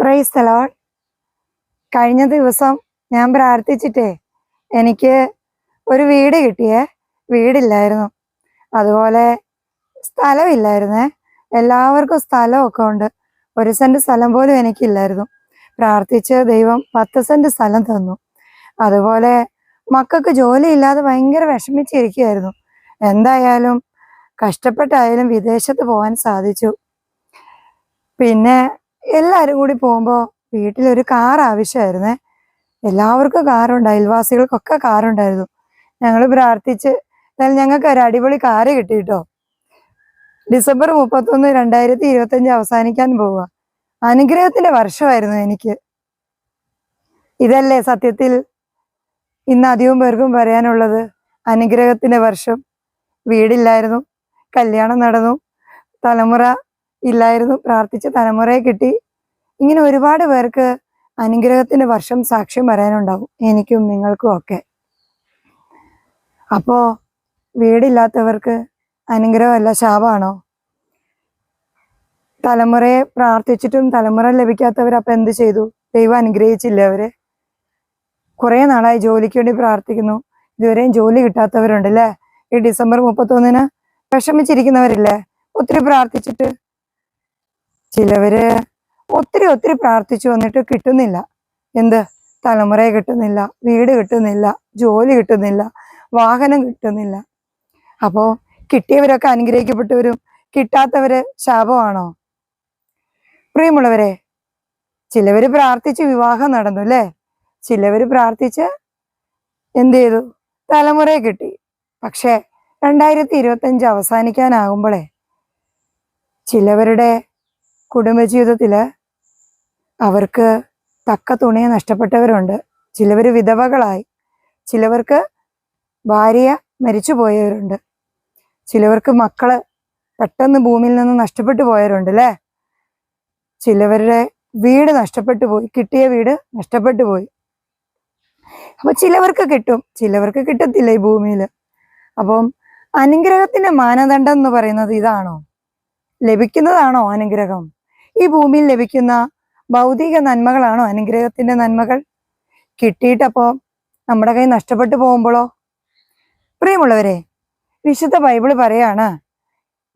Price തലോൺ കഴിഞ്ഞ ദിവസം ഞാൻ പ്രാർത്ഥിച്ചിട്ടേ എനിക്ക് ഒരു വീട് കിട്ടിയേ. വീടില്ലായിരുന്നു. അതുപോലെ സ്ഥലമില്ലായിരുന്നേ. എല്ലാവർക്കും സ്ഥലമൊക്കെ ഉണ്ട്. ഒരു സെന്റ് സ്ഥലം പോലും എനിക്കില്ലായിരുന്നു. പ്രാർത്ഥിച്ച് ദൈവം പത്ത് സെന്റ് സ്ഥലം തന്നു. അതുപോലെ മക്കൾക്ക് ജോലിയില്ലാതെ ഭയങ്കര വിഷമിച്ചിരിക്കുകയായിരുന്നു. എന്തായാലും കഷ്ടപ്പെട്ടായാലും വിദേശത്ത് പോകാൻ സാധിച്ചു. പിന്നെ എല്ലാവരും കൂടി പോകുമ്പോൾ വീട്ടിലൊരു കാർ ആവശ്യമായിരുന്നേ. എല്ലാവർക്കും കാറുണ്ട് അയൽവാസികൾക്കൊക്കെ കാറുണ്ടായിരുന്നു ഞങ്ങൾ പ്രാർത്ഥിച്ച് എന്നാലും ഞങ്ങൾക്ക് ഒരു അടിപൊളി കാറ് കിട്ടി കേട്ടോ ഡിസംബർ മുപ്പത്തൊന്ന് രണ്ടായിരത്തി ഇരുപത്തഞ്ച് അവസാനിക്കാൻ പോവുക. അനുഗ്രഹത്തിന്റെ വർഷമായിരുന്നു എനിക്ക്. ഇതല്ലേ സത്യത്തിൽ ഇന്ന് അധികം പേർക്കും പറയാനുള്ളത്? അനുഗ്രഹത്തിന്റെ വർഷം. വീടില്ലായിരുന്നു കല്യാണം നടന്നു തലമുറ ഇല്ലായിരുന്നു. പ്രാർത്ഥിച്ച തലമുറയെ കിട്ടി. ഇങ്ങനെ ഒരുപാട് പേർക്ക് അനുഗ്രഹത്തിന്റെ വർഷം സാക്ഷ്യം പറയാനുണ്ടാവും. എനിക്കും നിങ്ങൾക്കും ഒക്കെ. അപ്പോ വീടില്ലാത്തവർക്ക് അനുഗ്രഹമല്ല ശാപമാണോ? തലമുറയെ പ്രാർത്ഥിച്ചിട്ടും തലമുറ ലഭിക്കാത്തവർ അപ്പൊ എന്ത് ചെയ്തു? ദൈവം അനുഗ്രഹിച്ചില്ല അവരെ? കുറെ നാളായി ജോലിക്ക് വേണ്ടി പ്രാർത്ഥിക്കുന്നു. ഇതുവരെയും ജോലി കിട്ടാത്തവരുണ്ട് അല്ലേ? ഈ ഡിസംബർ മുപ്പത്തൊന്നിന് വിഷമിച്ചിരിക്കുന്നവരില്ലേ? ഒത്തിരി പ്രാർത്ഥിച്ചിട്ട് ചിലവര് ഒത്തിരി ഒത്തിരി പ്രാർത്ഥിച്ചു വന്നിട്ട് കിട്ടുന്നില്ല. എന്ത്? തലമുറ കിട്ടുന്നില്ല വീട് കിട്ടുന്നില്ല ജോലി കിട്ടുന്നില്ല വാഹനം കിട്ടുന്നില്ല. അപ്പോ കിട്ടിയവരൊക്കെ അനുഗ്രഹിക്കപ്പെട്ടവരും കിട്ടാത്തവര് ശാപമാണോ? പ്രിയമുള്ളവരെ ചിലവര് പ്രാർത്ഥിച്ച് വിവാഹം നടന്നു അല്ലേ? ചിലവര് പ്രാർത്ഥിച്ച് എന്ത് ചെയ്തു? തലമുറ കിട്ടി. പക്ഷേ രണ്ടായിരത്തി ഇരുപത്തഞ്ച് അവസാനിക്കാനാകുമ്പോഴേ ചിലവരുടെ കുടുംബജീവിതത്തിൽ അവർക്ക് തക്ക തുണയെ നഷ്ടപ്പെട്ടവരുണ്ട്. ചിലവർ വിധവകളായി. ചിലവർക്ക് ഭാര്യ മരിച്ചു പോയവരുണ്ട്. ചിലവർക്ക് മക്കൾ പെട്ടെന്ന് ഭൂമിയിൽ നിന്ന് നഷ്ടപ്പെട്ടു പോയവരുണ്ട് അല്ലേ ചിലവരുടെ വീട് നഷ്ടപ്പെട്ടു പോയി. കിട്ടിയ വീട് നഷ്ടപ്പെട്ടു പോയി. അപ്പൊ ചിലവർക്ക് കിട്ടും. ചിലവർക്ക് കിട്ടത്തില്ല ഈ ഭൂമിയിൽ. അപ്പം അനുഗ്രഹത്തിന്റെ മാനദണ്ഡം എന്ന് പറയുന്നത് ഇതാണോ? ലഭിക്കുന്നതാണോ അനുഗ്രഹം? ഈ ഭൂമിയിൽ ലഭിക്കുന്ന ഭൗതിക നന്മകളാണോ? അനുഗ്രഹത്തിന്റെ നന്മകൾ കിട്ടിയിട്ടപ്പോ നമ്മുടെ കൈ നഷ്ടപ്പെട്ടു പോകുമ്പോഴോ പ്രിയമുള്ളവരെ വിശുദ്ധ ബൈബിൾ പറയാണ്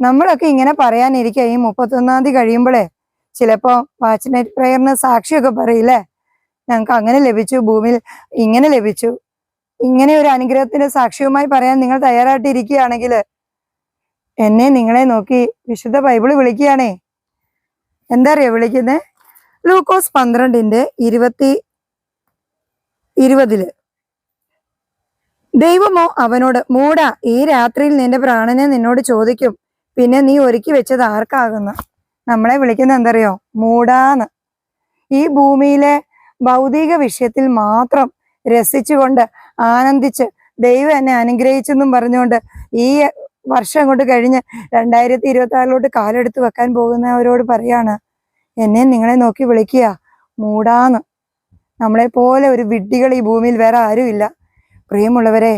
നമ്മളൊക്കെ ഇങ്ങനെ പറയാനിരിക്കുക ഈ മുപ്പത്തൊന്നാം തീയതി കഴിയുമ്പോഴേ ചിലപ്പോ വാച്ചിനേറ്റ് പ്രയറിന് സാക്ഷിയൊക്കെ പറയില്ലേ ഞങ്ങൾക്ക് അങ്ങനെ ലഭിച്ചു ഭൂമിയിൽ ഇങ്ങനെ ലഭിച്ചു. ഇങ്ങനെ ഒരു അനുഗ്രഹത്തിന്റെ സാക്ഷ്യവുമായി പറയാൻ നിങ്ങൾ തയ്യാറായിട്ടിരിക്കുകയാണെങ്കിൽ എന്നെ നിങ്ങളെ നോക്കി വിശുദ്ധ ബൈബിൾ വിളിക്കുകയാണേ എന്താ അറിയാ വിളിക്കുന്നത് ഗ്ലൂക്കോസ് പന്ത്രണ്ടിന്റെ ഇരുപത്തി ഇരുപതിൽ. ദൈവമോ അവനോട് മൂടാ ഈ രാത്രിയിൽ നിന്റെ പ്രാണനെ നിന്നോട് ചോദിക്കും. പിന്നെ നീ ഒരുക്കി വെച്ചത് ആർക്കാകുന്നു? നമ്മളെ വിളിക്കുന്ന എന്തറിയോ? മൂടാന്ന്. ഈ ഭൂമിയിലെ ഭൗതിക വിഷയത്തിൽ മാത്രം രസിച്ചുകൊണ്ട് ആനന്ദിച്ച് ദൈവം എന്നെ അനുഗ്രഹിച്ചെന്നും പറഞ്ഞുകൊണ്ട് ഈ വർഷം കൊണ്ട് കഴിഞ്ഞ് രണ്ടായിരത്തി ഇരുപത്തി ആറിലോട്ട് കാലെടുത്ത് വെക്കാൻ പോകുന്നവരോട് പറയാണ് എന്നെ നിങ്ങളെ നോക്കി വിളിക്കുക മൂടാന്ന്. നമ്മളെ പോലെ ഒരു വിഡ്ഢികൾ ഈ ഭൂമിയിൽ വേറെ ആരുമില്ല പ്രിയമുള്ളവരെ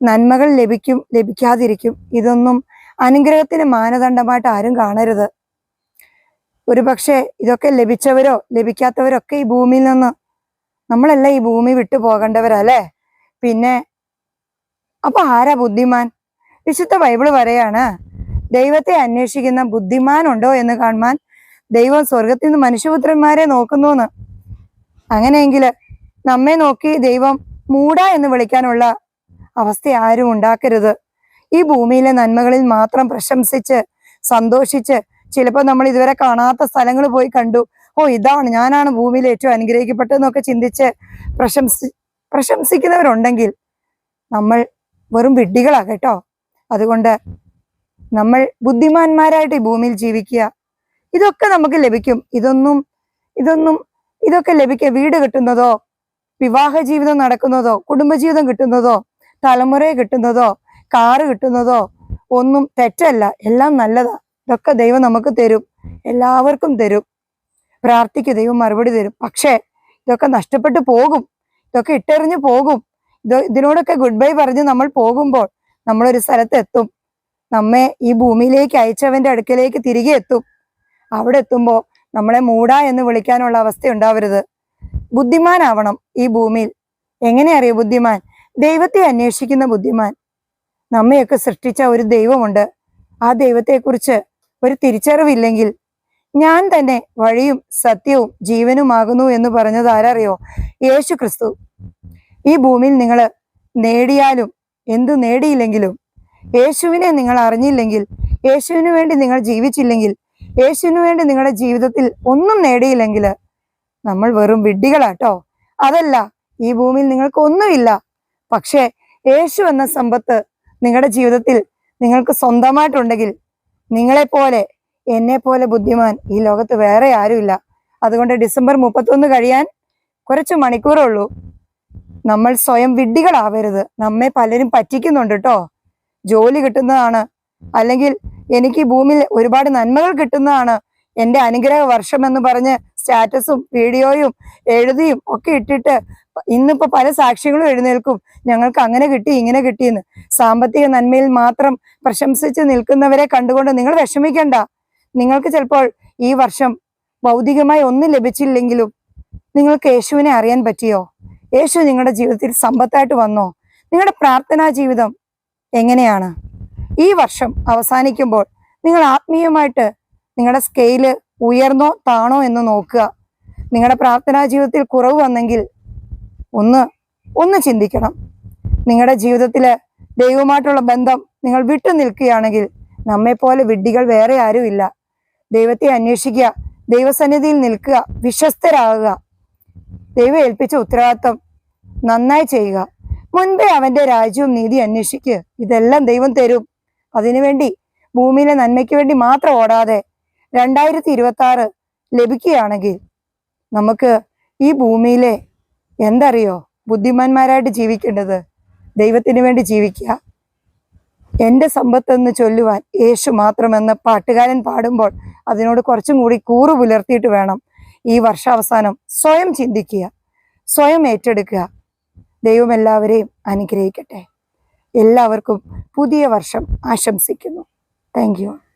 നന്മകൾ ലഭിക്കും ലഭിക്കാതിരിക്കും. ഇതൊന്നും അനുഗ്രഹത്തിന് മാനദണ്ഡമായിട്ട് ആരും കാണരുത്. ഒരു പക്ഷേ ഇതൊക്കെ ലഭിച്ചവരോ ലഭിക്കാത്തവരോ ഒക്കെ ഈ ഭൂമിയിൽ നിന്ന്. നമ്മളല്ല ഈ ഭൂമി വിട്ടു പോകേണ്ടവരല്ലേ പിന്നെ അപ്പൊ ആരാ ബുദ്ധിമാൻ? വിശുദ്ധ ബൈബിൾ പറയാണ് ദൈവത്തെ അന്വേഷിക്കുന്ന ബുദ്ധിമാൻ ഉണ്ടോ എന്ന് കാണുവാൻ ദൈവം സ്വർഗത്തിൽ നിന്ന് മനുഷ്യപുത്രന്മാരെ നോക്കുന്നു അങ്ങനെയെങ്കിൽ നമ്മെ നോക്കി ദൈവം മൂട എന്ന് വിളിക്കാനുള്ള അവസ്ഥ ആരും ഉണ്ടാക്കരുത്. ഈ ഭൂമിയിലെ നന്മകളിൽ മാത്രം പ്രശംസിച്ച് സന്തോഷിച്ച് ചിലപ്പോൾ നമ്മൾ ഇതുവരെ കാണാത്ത സ്ഥലങ്ങൾ പോയി കണ്ടു. ഓ ഇതാണ് ഞാനാണ് ഭൂമിയിൽ ഏറ്റവും അനുഗ്രഹിക്കപ്പെട്ടതെന്നൊക്കെ ചിന്തിച്ച് പ്രശംസി പ്രശംസിക്കുന്നവരുണ്ടെങ്കിൽ നമ്മൾ വെറും വിഡ്ഢികളാ കേട്ടോ. അതുകൊണ്ട് നമ്മൾ ബുദ്ധിമാന്മാരായിട്ട് ഈ ഭൂമിയിൽ ജീവിക്കുക. ഇതൊക്കെ നമുക്ക് ലഭിക്കും. ഇതൊന്നും ഇതൊന്നും ഇതൊക്കെ ലഭിക്കുക. വീട് കിട്ടുന്നതോ വിവാഹ ജീവിതം നടക്കുന്നതോ കുടുംബജീവിതം കിട്ടുന്നതോ തലമുറയെ കിട്ടുന്നതോ കാറ് കിട്ടുന്നതോ ഒന്നും തെറ്റല്ല. എല്ലാം നല്ലതാ. ഇതൊക്കെ ദൈവം നമുക്ക് തരും. എല്ലാവർക്കും തരും. പ്രാർത്ഥിക്കുക ദൈവം മറുപടി തരും. പക്ഷേ ഇതൊക്കെ നഷ്ടപ്പെട്ടു പോകും. ഇതൊക്കെ ഇട്ടെറിഞ്ഞു പോകും. ഇത് ഇതിനോടൊക്കെ ഗുഡ് ബൈ പറഞ്ഞ് നമ്മൾ പോകുമ്പോൾ നമ്മളൊരു സ്ഥലത്ത് എത്തും നമ്മെ ഈ ഭൂമിയിലേക്ക് അയച്ചവന്റെ അടുക്കലേക്ക് തിരികെ എത്തും. അവിടെ എത്തുമ്പോൾ നമ്മളെ മൂടാ എന്ന് വിളിക്കാനുള്ള അവസ്ഥ ഉണ്ടാവരുത്. ബുദ്ധിമാനാവണം ഈ ഭൂമിയിൽ. എങ്ങനെ അറിയ ബുദ്ധിമാൻ? ദൈവത്തെ അന്വേഷിക്കുന്ന ബുദ്ധിമാൻ. നമ്മയൊക്കെ സൃഷ്ടിച്ച ഒരു ദൈവമുണ്ട്. ആ ദൈവത്തെക്കുറിച്ച് ഒരു തിരിച്ചറിവില്ലെങ്കിൽ ഞാൻ തന്നെ വഴിയും സത്യവും ജീവനുമാകുന്നു എന്ന് പറഞ്ഞത് ആരറിയോ? യേശു ക്രിസ്തു ഈ ഭൂമിയിൽ നിങ്ങൾ നേടിയാലും എന്തു നേടിയില്ലെങ്കിലും യേശുവിനെ നിങ്ങൾ അറിഞ്ഞില്ലെങ്കിൽ യേശുവിന് വേണ്ടി നിങ്ങൾ ജീവിച്ചില്ലെങ്കിൽ യേശുവിന് വേണ്ടി നിങ്ങളുടെ ജീവിതത്തിൽ ഒന്നും നേടിയില്ലെങ്കിൽ നമ്മൾ വെറും വിഡ്ഢികളാട്ടോ. അതല്ല ഈ ഭൂമിയിൽ നിങ്ങൾക്ക് ഒന്നുമില്ല. പക്ഷേ യേശു എന്ന സമ്പത്ത് നിങ്ങളുടെ ജീവിതത്തിൽ നിങ്ങൾക്ക് സ്വന്തമായിട്ടുണ്ടെങ്കിൽ നിങ്ങളെപ്പോലെ എന്നെ പോലെ ബുദ്ധിമാൻ ഈ ലോകത്ത് വേറെ ആരുമില്ല. അതുകൊണ്ട് ഡിസംബർ മുപ്പത്തൊന്ന് കഴിയാൻ കുറച്ച് മണിക്കൂറേ ഉള്ളൂ. നമ്മൾ സ്വയം വിഡ്ഢികളാവരുത്. നമ്മെ പലരും പറ്റിക്കുന്നുണ്ട് കേട്ടോ ജോലി കിട്ടുന്നതാണ്. അല്ലെങ്കിൽ എനിക്ക് ഭൂമിയിൽ ഒരുപാട് നന്മകൾ കിട്ടുന്നതാണ്. എന്റെ അനുഗ്രഹ വർഷം എന്ന് പറഞ്ഞ് സ്റ്റാറ്റസും വീഡിയോയും എഴുതിയും ഒക്കെ ഇട്ടിട്ട് ഇന്നിപ്പോ പല സാക്ഷികളും എഴുന്നേൽക്കും. ഞങ്ങൾക്ക് അങ്ങനെ കിട്ടി ഇങ്ങനെ കിട്ടിയെന്ന് സാമ്പത്തിക നന്മയിൽ മാത്രം പ്രശംസിച്ച് നിൽക്കുന്നവരെ കണ്ടുകൊണ്ട് നിങ്ങൾ വിഷമിക്കണ്ട. നിങ്ങൾക്ക് ചിലപ്പോൾ ഈ വർഷം ഭൗതികമായി ഒന്നും ലഭിച്ചില്ലെങ്കിലും നിങ്ങൾക്ക് യേശുവിനെ അറിയാൻ പറ്റിയോ? യേശു നിങ്ങളുടെ ജീവിതത്തിൽ സമ്പത്തായിട്ട് വന്നോ? നിങ്ങളുടെ പ്രാർത്ഥനാ ജീവിതം എങ്ങനെയാണ്? ഈ വർഷം അവസാനിക്കുമ്പോൾ നിങ്ങൾ ആത്മീയമായിട്ട് നിങ്ങളുടെ സ്കെയിൽ ഉയർന്നോ താണോ എന്ന് നോക്കുക. നിങ്ങളുടെ പ്രാർത്ഥനാ ജീവിതത്തിൽ കുറവ് വന്നെങ്കിൽ ഒന്ന് ഒന്ന് ചിന്തിക്കണം. നിങ്ങളുടെ ജീവിതത്തിൽ ദൈവമായിട്ടുള്ള ബന്ധം നിങ്ങൾ വിട്ടു നിൽക്കുകയാണെങ്കിൽ നമ്മെപ്പോലെ വിഡ്ഢികൾ വേറെ ആരുമില്ല. ദൈവത്തെ അന്വേഷിക്കുക ദൈവസന്നിധിയിൽ നിൽക്കുക വിശ്വസ്തരാകുക. ദൈവം ഏൽപ്പിച്ച ഉത്തരവാദിത്വം നന്നായി ചെയ്യുക. മുൻപേ അവന്റെ രാജ്യവും നീതി അന്വേഷിക്കുക ഇതെല്ലാം ദൈവം തരും. അതിനുവേണ്ടി ഭൂമിയിലെ നന്മയ്ക്ക് വേണ്ടി മാത്രം ഓടാതെ രണ്ടായിരത്തി ഇരുപത്തി ആറ് ലഭിക്കുകയാണെങ്കിൽ നമുക്ക് ഈ ഭൂമിയിലെ എന്തറിയോ ബുദ്ധിമാന്മാരായിട്ട് ജീവിക്കേണ്ടത്? ദൈവത്തിന് വേണ്ടി ജീവിക്കുക. എന്റെ സമ്പത്തെന്ന് ചൊല്ലുവാൻ യേശു മാത്രമെന്ന് പാട്ടുകാരൻ പാടുമ്പോൾ അതിനോട് കുറച്ചും കൂടി കൂറു പുലർത്തിയിട്ട് വേണം. ഈ വർഷാവസാനം സ്വയം ചിന്തിക്കുക സ്വയം ഏറ്റെടുക്കുക. ദൈവം എല്ലാവരെയും അനുഗ്രഹിക്കട്ടെ. എല്ലാവർക്കും പുതിയ വർഷം ആശംസിക്കുന്നു. താങ്ക്